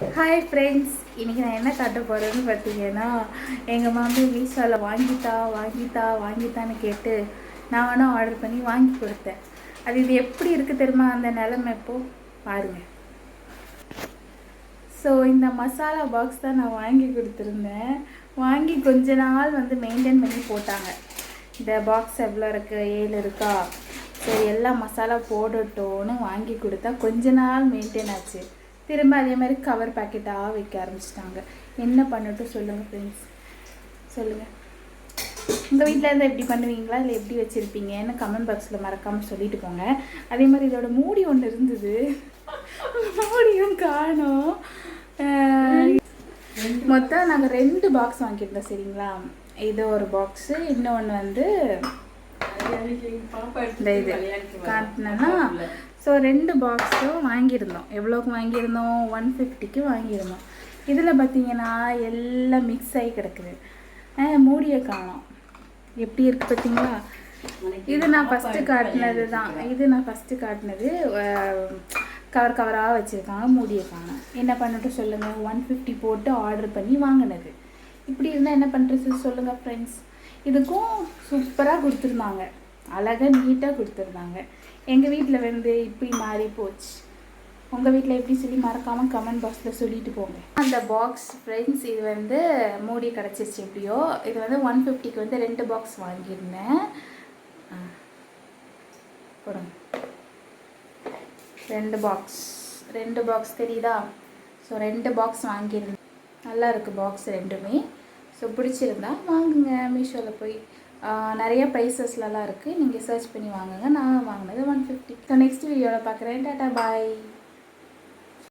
Hi friends இன்றைக்கி நான் என்ன காட்ட போகிறேன்னு பார்த்தீங்கன்னா எங்கள் மாமி மீஷோவில் வாங்கித்தா வாங்கித்தா வாங்கித்தான்னு கேட்டு நான் வேணால் ஆர்டர் பண்ணி வாங்கி கொடுத்தேன். அது இது எப்படி இருக்குது தெரியுமா? அந்த நிலமை இப்போது பாருங்கள் ஸோ இந்த மசாலா பாக்ஸ் தான் நான் வாங்கி கொடுத்துருந்தேன். வாங்கி கொஞ்ச நாள் வந்து மெயின்டைன் பண்ணி போட்டாங்க. இந்த பாக்ஸ் எவ்வளோ இருக்குது ஏழு இருக்கா? சரி எல்லா மசாலா போடட்டோன்னு வாங்கி கொடுத்தா கொஞ்ச நாள் மெயின்டைன் ஆச்சு. திரும்ப அதே மாதிரி கவர் பேக்கெட்டாக வைக்க ஆரம்பிச்சிட்டாங்க. என்ன பண்ணட்டும் சொல்லுங்கள் ஃப்ரெண்ட்ஸ் சொல்லுங்கள் உங்கள் வீட்டில் இருந்தால் எப்படி பண்ணுவீங்களா? இல்லை எப்படி வச்சுருப்பீங்கன்னு கமெண்ட் பாக்ஸில் மறக்காமல் சொல்லிட்டு போங்க. அதே மாதிரி இதோட மூடி ஒன்று இருந்தது. மூடியும் காணோம். மொத்தம் நாங்கள் ரெண்டு பாக்ஸ் வாங்கியிருந்தோம் சரிங்களா? இது ஒரு பாக்ஸு இன்னொன்று வந்து இந்த இது காட்டினேன்னா ஸோ ரெண்டு பாக்ஸும் வாங்கியிருந்தோம். எவ்வளோக்கு வாங்கியிருந்தோம்? ஒன் ஃபிஃப்டிக்கு வாங்கியிருந்தோம். இதில் பார்த்தீங்கன்னா எல்லாம் மிக்ஸ் ஆகி கிடக்குது. மூடிய மூடியை காணோம். எப்படி இருக்குது பார்த்தீங்களா இது நான் ஃபஸ்ட்டு காட்டினது தான் இது நான் ஃபஸ்ட்டு காட்டினது கவர் கவராக வச்சுருக்காங்க மூடியை காணோம். என்ன பண்ணட்டும் சொல்லுங்கள் ஒன் ஃபிஃப்டி போட்டு ஆர்டர் பண்ணி வாங்கினது. இப்படி இருந்தால் என்ன பண்ணுறது சொல்லுங்கள் ஃப்ரெண்ட்ஸ் இதுக்கும் சூப்பராக கொடுத்துருந்தாங்க. அழகாக நீட்டாக கொடுத்துருந்தாங்க. எங்கள் வீட்டில் வந்து இப்படி மாறி போச்சு. உங்கள் வீட்டில் எப்படி சொல்லி மறக்காமல் கமெண்ட் பாக்ஸில் சொல்லிட்டு போங்க. அந்த பாக்ஸ் ஃப்ரெண்ட்ஸ் இது வந்து மூடி கிடச்சிருச்சு எப்படியோ. இது வந்து ஒன் ஃபிஃப்டிக்கு வந்து ரெண்டு பாக்ஸ் வாங்கியிருந்தேன். ஆ. போடுங்க. ரெண்டு பாக்ஸ் ரெண்டு பாக்ஸ் தெரியுதா? ஸோ ரெண்டு பாக்ஸ் வாங்கியிருந்தேன். நல்லா இருக்குது பாக்ஸ் ரெண்டுமே. ஸோ பிடிச்சிருந்தா வாங்குங்க மீஷோவில் போய். நிறைய ப்ரைஸஸ்லலாம் இருக்குது நீங்கள் சர்ச் பண்ணி வாங்குங்க. நான் வாங்கினது ஒன் ஃபிஃப்டி ஸோ நெக்ஸ்ட் வீடியோவில் பார்க்குறேன் டாட்டா பாய்